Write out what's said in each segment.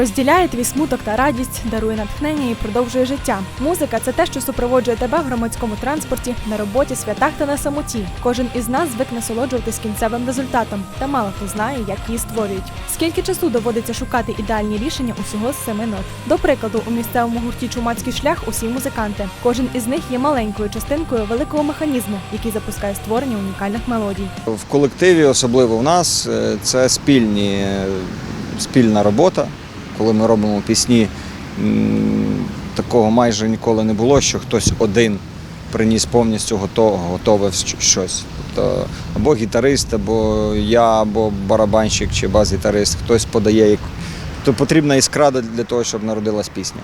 Розділяє твій смуток та радість, дарує натхнення і продовжує життя. Музика це те, що супроводжує тебе в громадському транспорті, на роботі, святах та на самоті. Кожен із нас звик насолоджуватись кінцевим результатом, та мало хто знає, як її створюють. Скільки часу доводиться шукати ідеальні рішення усього з семи нот. До прикладу, у місцевому гурті Чумацький шлях усі музиканти. Кожен із них є маленькою частинкою великого механізму, який запускає створення унікальних мелодій. В колективі, особливо в нас, е, це спільні, спільна робота. Коли ми робимо пісні, такого майже ніколи не було, що хтось один приніс повністю готове, щось. Тобто або гітарист, або я, або барабанщик чи бас-гітарист, хтось подає. То потрібна іскра для того, щоб народилась пісня.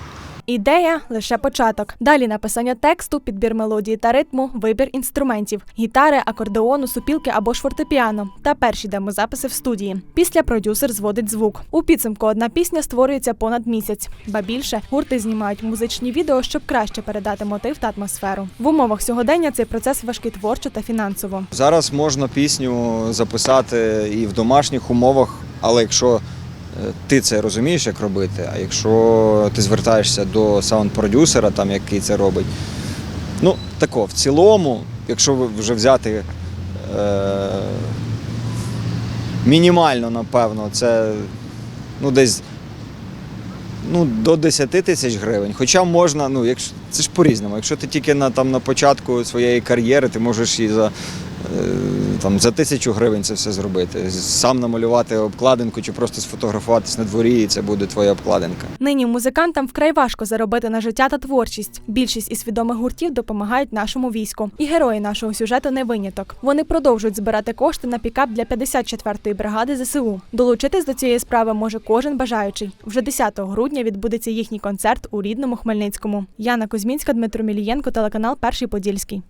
Ідея лише початок. Далі написання тексту, підбір мелодії та ритму, вибір інструментів, гітари, акордеону, супілки або ж фортепіано та перші демозаписи в студії. Після продюсер зводить звук. У підсумку одна пісня створюється понад місяць. Ба більше гурти знімають музичні відео, щоб краще передати мотив та атмосферу. В умовах сьогодення цей процес важкий творчо та фінансово. Зараз можна пісню записати і в домашніх умовах, але якщо ти це розумієш, як робити, а якщо ти звертаєшся до саунд-продюсера, там, який це робить, ну тако, в цілому, якщо вже взяти е, мінімально, напевно, це ну, десь ну, до 10 тисяч гривень. Хоча можна, ну, якщо, це ж по-різному. Якщо ти тільки на, там, на початку своєї кар'єри, ти можеш і за, там, за тисячу гривень це все зробити. Сам намалювати обкладинку чи просто сфотографуватись на дворі, і це буде твоя обкладинка. Нині музикантам вкрай важко заробити на життя та творчість. Більшість із відомих гуртів допомагають нашому війську. І герої нашого сюжету не виняток. Вони продовжують збирати кошти на пікап для 54-ї бригади ЗСУ. Долучитись до цієї справи може кожен бажаючий. Вже 10 грудня відбудеться їхній концерт у рідному Хмельницькому. Яна Кузьмінська, Дмитро Мілієнко, телеканал Перший Подільський.